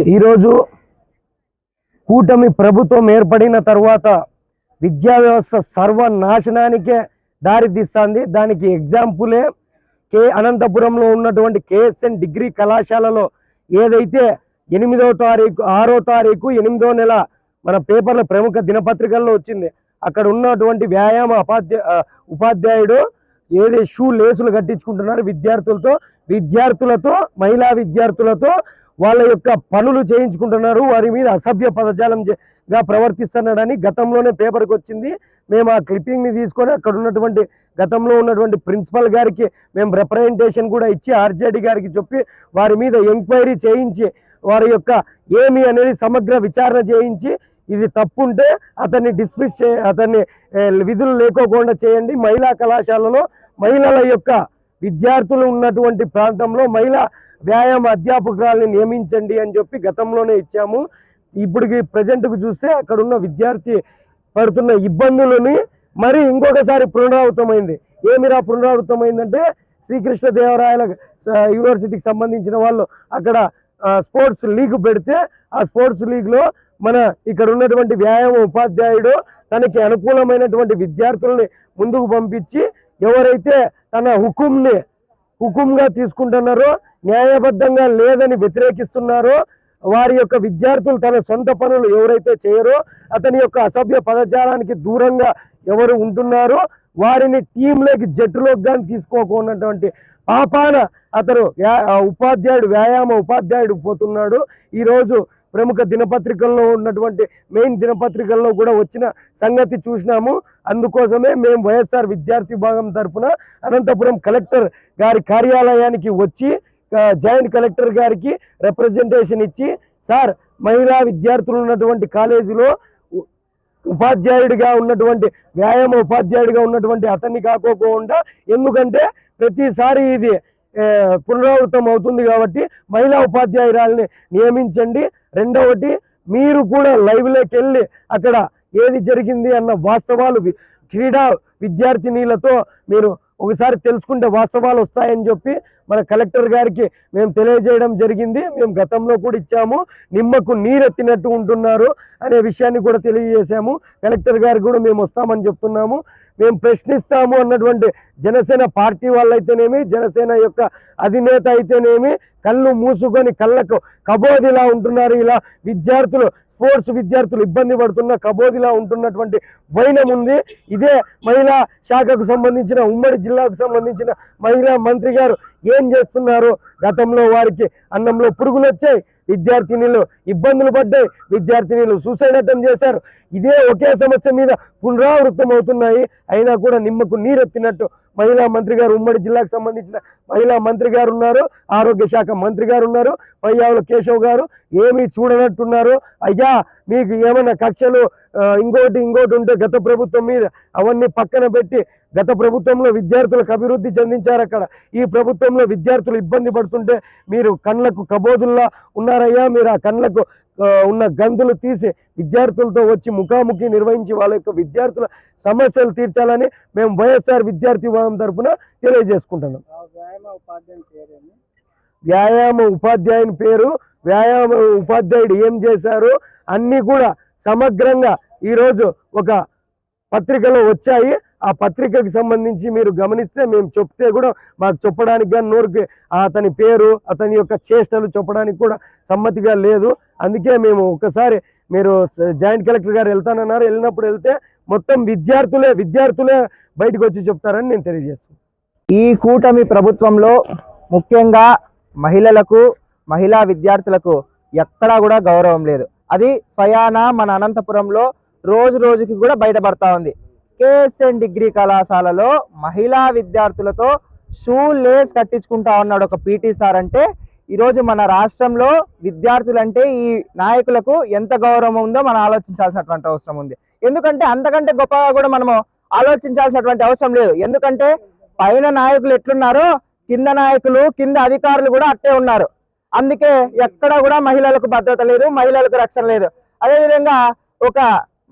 ఈరోజు కూటమి ప్రభుత్వం ఏర్పడిన తర్వాత విద్యా వ్యవస్థ సర్వనాశనానికే దారితీస్తుంది. దానికి ఎగ్జాంపులే కే అనంతపురంలో ఉన్నటువంటి కేఎస్ఎన్ డిగ్రీ కళాశాలలో ఏదైతే ఎనిమిదో తారీఖు ఆరో తారీఖు ఎనిమిదో నెల మన పేపర్ల ప్రముఖ దినపత్రికల్లో వచ్చింది. అక్కడ ఉన్నటువంటి వ్యాయామ ఉపాధ్యా ఉపాధ్యాయుడు ఏది షూ లేసులు కట్టించుకుంటున్నారు విద్యార్థులతో విద్యార్థులతో మహిళా విద్యార్థులతో వాళ్ళ యొక్క పనులు చేయించుకుంటున్నారు. వారి మీద అసభ్య పదజాలం ప్రవర్తిస్తున్నాడని గతంలోనే పేపర్కి వచ్చింది. మేము ఆ క్లిప్పింగ్ని తీసుకొని అక్కడ ఉన్నటువంటి గతంలో ఉన్నటువంటి ప్రిన్సిపల్ గారికి మేము రిప్రజెంటేషన్ కూడా ఇచ్చి ఆర్జేడి గారికి చెప్పి వారి మీద ఎంక్వైరీ చేయించి వారి యొక్క ఏమి అనేది సమగ్ర విచారణ చేయించి ఇది తప్పుంటే అతన్ని డిస్మిస్ చే అతన్ని విధులు లేకోకుండా చేయండి. మహిళా కళాశాలలో మహిళల యొక్క విద్యార్థులు ఉన్నటువంటి ప్రాంతంలో మహిళా వ్యాయామ అధ్యాపకురాలని నియమించండి అని చెప్పి గతంలోనే ఇచ్చాము. ఇప్పటికి ప్రజెంట్కు చూస్తే అక్కడ ఉన్న విద్యార్థి పడుతున్న ఇబ్బందులని మరి ఇంకొకసారి పునరావృతమైంది. ఏమిరా పునరావృతమైందంటే శ్రీకృష్ణ దేవరాయల యూనివర్సిటీకి సంబంధించిన వాళ్ళు అక్కడ స్పోర్ట్స్ లీగ్ పెడితే ఆ స్పోర్ట్స్ లీగ్లో మన ఇక్కడ ఉన్నటువంటి వ్యాయామ ఉపాధ్యాయుడు తనకి అనుకూలమైనటువంటి విద్యార్థుల్ని ముందుకు పంపించి ఎవరైతే తన హుకుంని హుకుంగా తీసుకుంటున్నారో న్యాయబద్ధంగా లేదని వ్యతిరేకిస్తున్నారో వారి యొక్క విద్యార్థులు తన సొంత పనులు ఎవరైతే చేయరో అతని యొక్క అసభ్య పదజాలానికి దూరంగా ఎవరు ఉంటున్నారో వారిని టీంలోకి జట్టులోకి కానీ తీసుకోకున్నటువంటి పాపాన అతను ఉపాధ్యాయుడు వ్యాయామ ఉపాధ్యాయుడు పోతున్నాడు. ఈరోజు ప్రముఖ దినపత్రికల్లో ఉన్నటువంటి మెయిన్ దినపత్రికల్లో కూడా వచ్చిన సంగతి చూసినాము. అందుకోసమే మేము వైఎస్ఆర్ విద్యార్థి విభాగం తరపున అనంతపురం కలెక్టర్ గారి కార్యాలయానికి వచ్చి జాయింట్ కలెక్టర్ గారికి రిప్రజెంటేషన్ ఇచ్చి సార్ మహిళా విద్యార్థులు ఉన్నటువంటి కాలేజీలో ఉపాధ్యాయుడిగా ఉన్నటువంటి వ్యాయామ ఉపాధ్యాయుడిగా ఉన్నటువంటి అతన్ని కాకోకుండా ఎందుకంటే ప్రతిసారి ఇది పునరావృతం అవుతుంది కాబట్టి మహిళా ఉపాధ్యాయురాలని నియమించండి. రెండవటి మీరు కూడా లైవ్లోకి వెళ్ళి అక్కడ ఏది జరిగింది అన్న వాస్తవాలు క్రీడా విద్యార్థినీలతో మీరు ఒకసారి తెలుసుకుంటే వాస్తవాలు వస్తాయని చెప్పి మన కలెక్టర్ గారికి మేము తెలియజేయడం జరిగింది. మేము గతంలో కూడా ఇచ్చాము. నిమ్మకు నీరెత్తినట్టు ఉంటున్నారు అనే విషయాన్ని కూడా తెలియజేశాము. కలెక్టర్ గారికి కూడా మేము వస్తామని చెప్తున్నాము. మేము ప్రశ్నిస్తాము అన్నటువంటి జనసేన పార్టీ వాళ్ళైతేనేమి జనసేన యొక్క అధినేత అయితేనేమి కళ్ళు మూసుకొని కళ్ళకు కబోదిలా ఉంటున్నారు. ఇలా విద్యార్థులు స్పోర్ట్స్ విద్యార్థులు ఇబ్బంది పడుతున్న కబోదిలా ఉంటున్నటువంటి వైనం ఉంది. ఇదే మహిళా శాఖకు సంబంధించిన ఉమ్మడి జిల్లాకు సంబంధించిన మహిళా మంత్రి గారు ఏం చేస్తున్నారు? గతంలో వారికి అన్నంలో పురుగులు వచ్చాయి. విద్యార్థినిలు ఇబ్బందులు పడ్డాయి. విద్యార్థినిలు సూసైడ్ అటెంప్ట్ చేశారు. ఇదే ఒకే సమస్య మీద పునరావృతం అవుతున్నాయి. అయినా కూడా నిమ్మకు నీరెత్తినట్టు మహిళా మంత్రి గారు ఉమ్మడి జిల్లాకు సంబంధించిన మహిళా మంత్రి గారు ఉన్నారు. ఆరోగ్య శాఖ మంత్రి గారు ఉన్నారు. పయ్యావుల కేశవ్ గారు ఏమీ చూడనట్టున్నారు. అయ్యా మీకు ఏమైనా కక్షలు ఇంకోటి ఇంకోటి ఉంటే గత ప్రభుత్వం మీద అవన్నీ పక్కన పెట్టి గత ప్రభుత్వంలో విద్యార్థులకు అభివృద్ధి చెందించారు అక్కడ. ఈ ప్రభుత్వంలో విద్యార్థులు ఇబ్బంది పడుతుంటే మీరు కళ్ళకు కబోదుల్లా ఉన్నారయ్యా. మీరు ఆ కళ్ళకు ఉన్న గంతులు తీసి విద్యార్థులతో వచ్చి ముఖాముఖి నిర్వహించి వాళ్ళ యొక్క విద్యార్థుల సమస్యలు తీర్చాలని మేము వైఎస్ఆర్ విద్యార్థి విభాగం తరపున తెలియజేసుకుంటున్నాం. వ్యాయామ ఉపాధ్యాయుని పేరు. వ్యాయామ ఉపాధ్యాయుడు ఏం చేశారు? అన్నీ కూడా సమగ్రంగా ఈరోజు ఒక పత్రికలో వచ్చాయి. ఆ పత్రికకి సంబంధించి మీరు గమనిస్తే మేము చెప్తే కూడా మాకు చెప్పడానికి కానీ నోరుకి అతని పేరు అతని యొక్క చేష్టలు చెప్పడానికి కూడా సమ్మతిగా లేదు. అందుకే మేము ఒకసారి మీరు జాయింట్ కలెక్టర్ గారు వెళ్తానన్నారు. వెళ్ళినప్పుడు వెళ్తే మొత్తం విద్యార్థులే విద్యార్థులే బయటకు వచ్చి చెప్తారని నేను తెలియజేస్తున్నాను. ఈ కూటమి ప్రభుత్వంలో ముఖ్యంగా మహిళలకు మహిళా విద్యార్థులకు ఎక్కడా కూడా గౌరవం లేదు. అది స్వయాన మన అనంతపురంలో రోజు రోజుకి కూడా బయటపడతా ఉంది. కేఎస్ఎన్ డిగ్రీ కళాశాలలో మహిళా విద్యార్థులతో షూ లేస్ కట్టించుకుంటా ఉన్నాడు ఒక పీటీ సార్ అంటే. ఈరోజు మన రాష్ట్రంలో విద్యార్థులంటే ఈ నాయకులకు ఎంత గౌరవం ఉందో మనం ఆలోచించాల్సినటువంటి అవసరం ఉంది. ఎందుకంటే అంతకంటే గొప్పగా కూడా మనము ఆలోచించాల్సినటువంటి అవసరం లేదు. ఎందుకంటే పైన నాయకులు ఎట్లున్నారో కింద నాయకులు కింద అధికారులు కూడా అట్టే ఉన్నారు. అందుకే ఎక్కడ కూడా మహిళలకు భద్రత లేదు మహిళలకు రక్షణ లేదు. అదేవిధంగా ఒక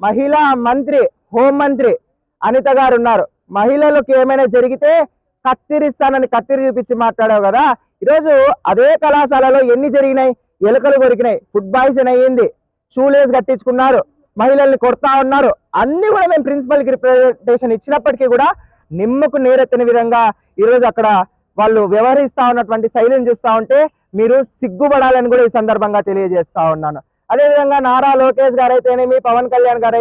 మహిళా మంత్రి హోంమంత్రి అనిత గారు ఉన్నారు. మహిళలకు ఏమైనా జరిగితే కత్తిరిస్తానని కత్తిరి చూపించి మాట్లాడావు కదా. ఈరోజు అదే కళాశాలలో ఎన్ని జరిగినాయి? ఎలుకలు కొరికినాయి. ఫుడ్ పాయిజన్ అయ్యింది. షూలేస్ కట్టించుకున్నారు. మహిళల్ని కొడతా ఉన్నారు. అన్ని కూడా మేము ప్రిన్సిపల్కి రిప్రజెంటేషన్ ఇచ్చినప్పటికీ కూడా నిమ్మకు నేరెత్తిన విధంగా ఈరోజు అక్కడ వాళ్ళు వ్యవహరిస్తా ఉన్నటువంటి శైలిని చూస్తూ ఉంటే మీరు సిగ్గుపడాలని కూడా ఈ సందర్భంగా తెలియజేస్తా ఉన్నాను. అదేవిధంగా నారా లోకేష్ గారు అయితేనేమి పవన్ కళ్యాణ్ గారు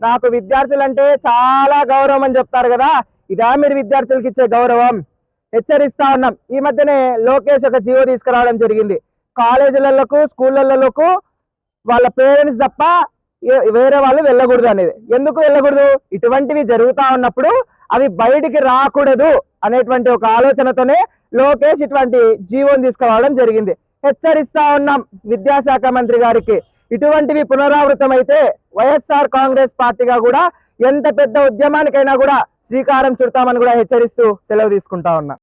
నాకు విద్యార్థులు అంటే చాలా గౌరవం అని చెప్తారు కదా. ఇదా మీరు విద్యార్థులకు ఇచ్చే గౌరవం. హెచ్చరిస్తా ఉన్నాం. ఈ మధ్యనే లోకేష్ ఒక జీవో తీసుకురావడం జరిగింది. కాలేజీలకు స్కూళ్ళకు వాళ్ళ పేరెంట్స్ తప్ప వేరే వాళ్ళు వెళ్ళకూడదు అనేది. ఎందుకు వెళ్ళకూడదు? ఇటువంటివి జరుగుతూ ఉన్నప్పుడు అవి బయటికి రాకూడదు అనేటువంటి ఒక ఆలోచనతోనే లోకేష్ ఇటువంటి జీవోని తీసుకురావడం జరిగింది. హెచ్చరిస్తా ఉన్నాం విద్యాశాఖ మంత్రి గారికి. ఇటువంటివి పునరావృతం అయితే వైఎస్ఆర్ కాంగ్రెస్ పార్టీగా కూడా ఎంత పెద్ద ఉద్యమానికైనా కూడా శ్రీకారం చుడతామని కూడా హెచ్చరిస్తూ సెలవు తీసుకుంటా ఉన్నా.